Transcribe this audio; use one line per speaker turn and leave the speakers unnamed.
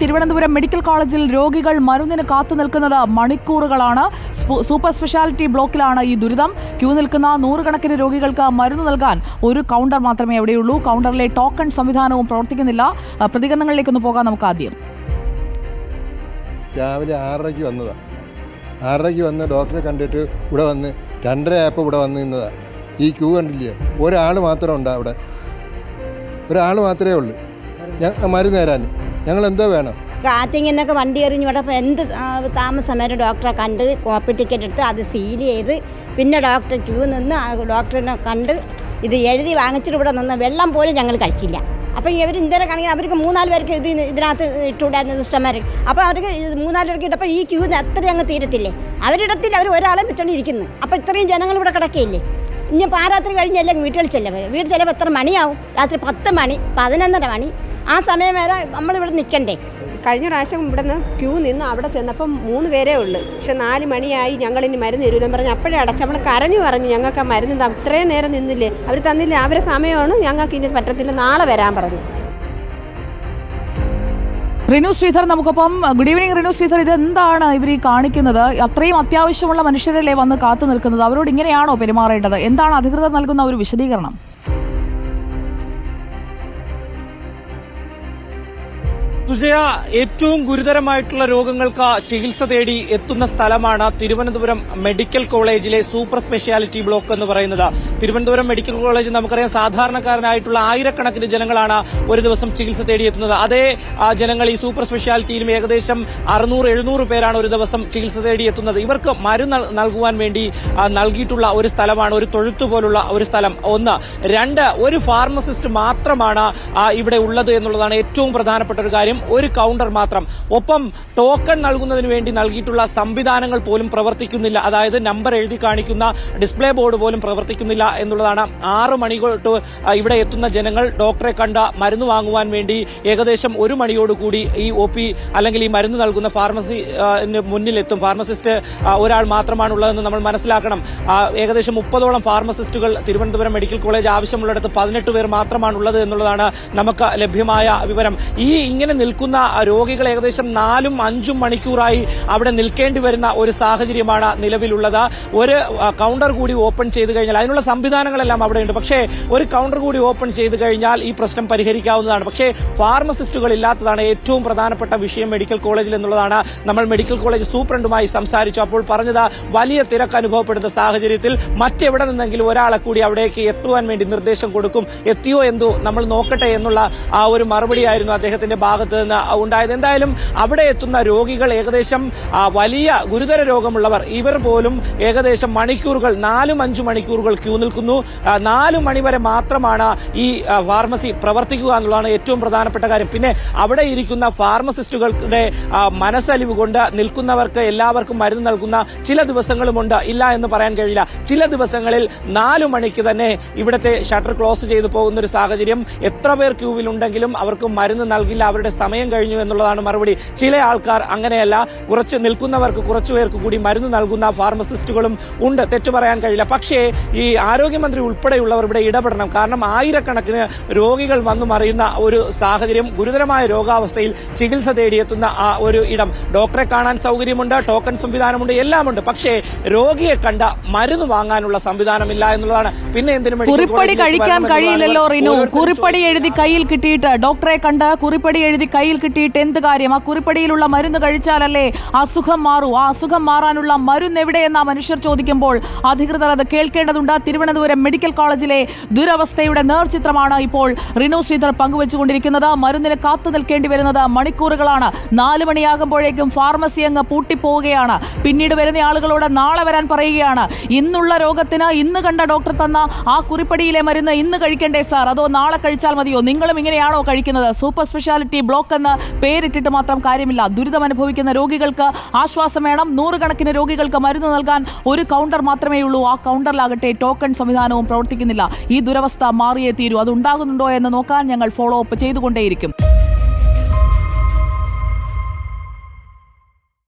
Thiruvananthapuram medical കോളേജിൽ രോഗികൾ മരുന്നിന് കാത്തു നിൽക്കുന്നത് മണിക്കൂറുകളാണ്. സൂപ്പർ സ്പെഷ്യാലിറ്റി ബ്ലോക്കിലാണ് ഈ ദുരിതം. ക്യൂ നിൽക്കുന്ന നൂറുകണക്കിന് രോഗികൾക്ക് മരുന്ന് നൽകാൻ ഒരു കൗണ്ടർ മാത്രമേ എവിടെയുള്ളൂ കൗണ്ടറിലെ ടോക്കൺ സംവിധാനവും പ്രവർത്തിക്കുന്നില്ല. പ്രതികരണങ്ങളിലേക്ക് പ്രതികരണങ്ങളിലേക്കൊന്ന് പോകാം നമുക്ക് ആദ്യം
രാവിലെ ആറരയ്ക്ക് വന്നതാണ് ആറരയ്ക്ക് വന്ന് ഡോക്ടറെ കണ്ടിട്ട് ഇവിടെ വന്ന് രണ്ടര ആപ്പ് ഇവിടെ വന്ന് നിന്നതാണ് ഈ ക്യൂ കണ്ടില്ലേ? ഒരാൾ മാത്രം ഉണ്ട് അവിടെ. ഒരാൾ മാത്രമേ ഉള്ളൂ. ഞാൻ മരുന്ന് തരാൻ ഞങ്ങൾ എന്തോ വേണം.
കാറ്റിങ്ങിൽ നിന്നൊക്കെ വണ്ടി എറിഞ്ഞ്. വിടപ്പോൾ എന്ത് ആ, താമസം വരെ ഡോക്ടറെ കണ്ട് കോപ്പി ടിക്കറ്റ് എടുത്ത് അത് സീൽ ചെയ്ത് പിന്നെ ഡോക്ടറെ ക്യൂ നിന്ന് ഡോക്ടറിനെ കണ്ട് ഇത് എഴുതി വാങ്ങിച്ചിട്ട് ഇവിടെ നിന്ന് വെള്ളം പോലും ഞങ്ങൾ കഴിച്ചില്ല. അപ്പം ഇവർ ഇന്ത്യനെ കാണിക്കാൻ അവർക്ക് മൂന്നാൽ പേർക്ക് ഇത് ഇതിനകത്ത് ഇട്ടുണ്ടായിരുന്ന സിസ്റ്റർമാർ അപ്പോൾ അവർക്ക് മൂന്നാൽ പേർക്ക് ഇട്ടപ്പോൾ ഈ ക്യൂ അത്ര അങ്ങ് തീരത്തില്ലേ? അവരിടത്തിൽ അവർ ഒരാളെ വെച്ചോണ്ട് ഇരിക്കുന്നു അപ്പോൾ ഇത്രയും ജനങ്ങൾ ഇവിടെ കിടക്കയില്ലേ? ഇനി പാരാത്രി കഴിഞ്ഞല്ലേ വീട്ടിൽ ചെല്ലവ് വീട്ടിൽ ചെല്ലുമ്പോൾ എത്ര മണിയാവും? രാത്രി പത്ത് മണി പതിനൊന്നര മണി. ആ സമയം വരെ നമ്മളിവിടെ നിൽക്കണ്ടേ
കഴിഞ്ഞ പ്രാവശ്യം ഇവിടെ നിന്ന് ക്യൂ നിന്ന് അവിടെ ചെന്നപ്പം മൂന്ന് പേരേ ഉള്ളൂ. പക്ഷെ നാല് മണിയായി ഞങ്ങൾ ഇനി മരുന്ന് തരൂലെന്ന് പറഞ്ഞ് അപ്പോഴേ അടച്ച് നമ്മൾ കരഞ്ഞു പറഞ്ഞു ഞങ്ങൾക്ക് ആ മരുന്ന് അത്രയും നേരം നിന്നില്ലേ? അവർ തന്നില്ല? അവരെ സമയമാണ്. ഞങ്ങൾക്ക് ഇനി പറ്റത്തില്ല. നാളെ വരാൻ പറഞ്ഞു.
റിനു ശ്രീധർ നമുക്കൊപ്പം. Good evening Rinu Sreedhar. ഇത് എന്താണ് ഇവർ ഈ കാണിക്കുന്നത്? അത്രയും അത്യാവശ്യമുള്ള മനുഷ്യരല്ലേ വന്ന് കാത്തു നിൽക്കുന്നത്? അവരോട് ഇങ്ങനെയാണോ പെരുമാറേണ്ടത്? എന്താണ് അധികൃതർ നൽകുന്ന ഒരു വിശദീകരണം?
സുജയ ഏറ്റവും ഗുരുതരമായിട്ടുള്ള രോഗങ്ങൾക്ക് ചികിത്സ തേടി എത്തുന്ന സ്ഥലമാണ് തിരുവനന്തപുരം മെഡിക്കൽ കോളേജിലെ സൂപ്പർ സ്പെഷ്യാലിറ്റി ബ്ലോക്ക് എന്ന് പറയുന്നത്. തിരുവനന്തപുരം മെഡിക്കൽ കോളേജ് നമുക്കറിയാം സാധാരണക്കാരനായിട്ടുള്ള ആയിരക്കണക്കിന് ജനങ്ങളാണ് ഒരു ദിവസം ചികിത്സ തേടി എത്തുന്നത്. അതേ ജനങ്ങൾ ഈ സൂപ്പർ സ്പെഷ്യാലിറ്റിയിലും ഏകദേശം അറുന്നൂറ് എഴുന്നൂറ് പേരാണ് ഒരു ദിവസം ചികിത്സ തേടി എത്തുന്നത്. ഇവർക്ക് മരുന്ന് നൽകുവാൻ വേണ്ടി നൽകിയിട്ടുള്ള ഒരു സ്ഥലമാണ് ഒരു തൊഴുത്ത് പോലുള്ള ഒരു സ്ഥലം. ഒന്ന്. രണ്ട് ഒരു ഫാർമസിസ്റ്റ് മാത്രമാണ് ഇവിടെ ഉള്ളത് എന്നുള്ളതാണ് ഏറ്റവും പ്രധാനപ്പെട്ട ഒരു കാര്യം. ഒരു കൗണ്ടർ മാത്രം. ഒപ്പം ടോക്കൺ നൽകുന്നതിന് വേണ്ടി നൽകിയിട്ടുള്ള സംവിധാനങ്ങൾ പോലും പ്രവർത്തിക്കുന്നില്ല. അതായത് നമ്പർ എഴുതി കാണിക്കുന്ന ഡിസ്പ്ലേ ബോർഡ് പോലും പ്രവർത്തിക്കുന്നില്ല എന്നുള്ളതാണ്. ആറ് മണി തൊട്ട് ഇവിടെ എത്തുന്ന ജനങ്ങൾ ഡോക്ടറെ കണ്ട മരുന്ന് വാങ്ങുവാൻ വേണ്ടി ഏകദേശം ഒരു മണിയോടുകൂടി ഈ ഒ പി അല്ലെങ്കിൽ ഈ മരുന്ന് നൽകുന്ന ഫാർമസി മുന്നിലെത്തും. ഫാർമസിസ്റ്റ് ഒരാൾ മാത്രമാണ് ഉള്ളതെന്ന് നമ്മൾ മനസ്സിലാക്കണം. ഏകദേശം മുപ്പതോളം ഫാർമസിസ്റ്റുകൾ തിരുവനന്തപുരം മെഡിക്കൽ കോളേജ് ആവശ്യമുള്ളിടത്ത് പതിനെട്ട് പേർ മാത്രമാണുള്ളത് എന്നുള്ളതാണ് നമുക്ക് ലഭ്യമായ വിവരം. ഈ ഇങ്ങനെ നിൽക്കുന്ന രോഗികൾ ഏകദേശം നാലും അഞ്ചും മണിക്കൂറായി അവിടെ നിൽക്കേണ്ടി വരുന്ന ഒരു സാഹചര്യമാണ് നിലവിലുള്ളത്. ഒരു കൗണ്ടർ കൂടി ഓപ്പൺ ചെയ്തു കഴിഞ്ഞാൽ അതിനുള്ള സംവിധാനങ്ങളെല്ലാം അവിടെയുണ്ട്. പക്ഷേ ഒരു കൗണ്ടർ കൂടി ഓപ്പൺ ചെയ്ത് കഴിഞ്ഞാൽ ഈ പ്രശ്നം പരിഹരിക്കാവുന്നതാണ്. പക്ഷേ ഫാർമസിസ്റ്റുകൾ ഇല്ലാത്തതാണ് ഏറ്റവും പ്രധാനപ്പെട്ട വിഷയം മെഡിക്കൽ കോളേജിൽ എന്നുള്ളതാണ്. നമ്മൾ മെഡിക്കൽ കോളേജ് സൂപ്രണ്ടുമായി സംസാരിച്ചു. അപ്പോൾ പറഞ്ഞത് വലിയ തിരക്ക് അനുഭവപ്പെടുന്ന സാഹചര്യത്തിൽ മറ്റെവിടെ നിന്നെങ്കിലും ഒരാളെ കൂടി അവിടേക്ക് എത്തുവാൻ വേണ്ടി നിർദ്ദേശം കൊടുക്കും. എത്തിയോ എന്തോ നമ്മൾ നോക്കട്ടെ എന്നുള്ള ആ ഒരു മറുപടിയായിരുന്നു അദ്ദേഹത്തിന്റെ ഭാഗത്ത് ഉണ്ടായത്. എന്തായാലും അവിടെ എത്തുന്ന രോഗികൾ ഏകദേശം വലിയ ഗുരുതര രോഗമുള്ളവർ ഇവർ പോലും ഏകദേശം മണിക്കൂറുകൾ നാലും അഞ്ചു മണിക്കൂറുകൾ ക്യൂ നിൽക്കുന്നു. നാലു മണിവരെ മാത്രമാണ് ഈ ഫാർമസി പ്രവർത്തിക്കുക എന്നുള്ളതാണ് ഏറ്റവും പ്രധാനപ്പെട്ട കാര്യം. പിന്നെ അവിടെ ഇരിക്കുന്ന ഫാർമസിസ്റ്റുകളുടെ മനസ്സലിവ് കൊണ്ട് നിൽക്കുന്നവർക്ക് എല്ലാവർക്കും മരുന്ന് നൽകുന്ന ചില ദിവസങ്ങളുമുണ്ട്. ഇല്ല എന്ന് പറയാൻ കഴിയില്ല. ചില ദിവസങ്ങളിൽ നാലു മണിക്ക് തന്നെ ഇവിടുത്തെ ഷട്ടർ ക്ലോസ് ചെയ്തു പോകുന്ന ഒരു സാഹചര്യം എത്ര പേർ ക്യൂവിലുണ്ടെങ്കിലും അവർക്ക് മരുന്ന് നൽകില്ല. അവരുടെ സമയം കഴിഞ്ഞു എന്നുള്ളതാണ് മറുപടി. ചില ആൾക്കാർ അങ്ങനെയല്ല. കുറച്ച് നിൽക്കുന്നവർക്ക് കുറച്ചു പേർക്ക് കൂടി മരുന്ന് നൽകുന്ന ഫാർമസിസ്റ്റുകളും ഉണ്ട്. തെറ്റു പറയാൻ കഴിയില്ല. പക്ഷേ ഈ ആരോഗ്യമന്ത്രി ഉൾപ്പെടെയുള്ളവർ ഇവിടെ ഇടപെടണം. കാരണം ആയിരക്കണക്കിന് രോഗികൾ വന്നു മറിയുന്ന ഒരു സാഹചര്യം ഗുരുതരമായ രോഗാവസ്ഥയിൽ ചികിത്സ തേടിയെത്തുന്ന ആ ഒരു ഇടം. ഡോക്ടറെ കാണാൻ സൗകര്യമുണ്ട് ടോക്കൺ സംവിധാനമുണ്ട് എല്ലാമുണ്ട്. പക്ഷേ രോഗിയെ കണ്ട മരുന്ന് വാങ്ങാനുള്ള സംവിധാനമില്ല എന്നുള്ളതാണ്. പിന്നെ എന്തിനും
കുറിപ്പടി കഴിക്കാൻ കഴിയില്ലല്ലോ റിനു. കുറിപ്പടി എഴുതി കയ്യിൽ കിട്ടിയിട്ട് ഡോക്ടറെ കണ്ട് കുറിപ്പടി എഴുതി കയ്യിൽ കിട്ടിയിട്ട് എന്ത് കാര്യം? ആ കുറിപ്പടിയിലുള്ള മരുന്ന് കഴിച്ചാലല്ലേ അസുഖം മാറൂ? ആ അസുഖം മാറാനുള്ള മരുന്ന് എവിടെയെന്ന് ആ മനുഷ്യർ ചോദിക്കുമ്പോൾ അധികൃതർ അത് കേൾക്കേണ്ടതുണ്ട്. തിരുവനന്തപുരം മെഡിക്കൽ കോളേജിലെ ദുരവസ്ഥയുടെ നേർചിത്രമാണ് ഇപ്പോൾ റിനു ശ്രീധർ പങ്കുവച്ചുകൊണ്ടിരിക്കുന്നത്. മരുന്നിന് കാത്തു നിൽക്കേണ്ടി വരുന്നത് മണിക്കൂറുകളാണ്. നാല് മണിയാകുമ്പോഴേക്കും ഫാർമസി അങ്ങ് പൂട്ടിപ്പോവുകയാണ്. പിന്നീട് വരുന്ന ആളുകളോട് നാളെ വരാൻ പറയുകയാണ്. ഇന്നുള്ള രോഗത്തിന് ഇന്ന് കണ്ട ഡോക്ടർ തന്ന ആ കുറിപ്പടിയിലെ മരുന്ന് ഇന്ന് കഴിക്കണ്ടേ സാർ? അതോ നാളെ കഴിച്ചാൽ മതിയോ? നിങ്ങളും ഇങ്ങനെയാണോ കഴിക്കുന്നത്? സൂപ്പർ സ്പെഷ്യാലിറ്റി ബ്ലോക്ക് എന്ന് പേരിട്ടിട്ട് മാത്രം കാര്യമില്ല. ദുരിതം അനുഭവിക്കുന്ന രോഗികൾക്ക് ആശ്വാസം വേണം. നൂറുകണക്കിന് രോഗികൾക്ക് മരുന്ന് നൽകാൻ ഒരു കൗണ്ടർ മാത്രമേ ഉള്ളൂ. ആ കൗണ്ടറിലാകട്ടെ ടോക്കൺ സംവിധാനവും പ്രവർത്തിക്കുന്നില്ല. ഈ ദുരവസ്ഥ മാറിയേ തീരൂ. അത് ഉണ്ടാകുന്നുണ്ടോ എന്ന് നോക്കാൻ ഞങ്ങൾ ഫോളോ അപ്പ് ചെയ്തുകൊണ്ടേയിരിക്കും.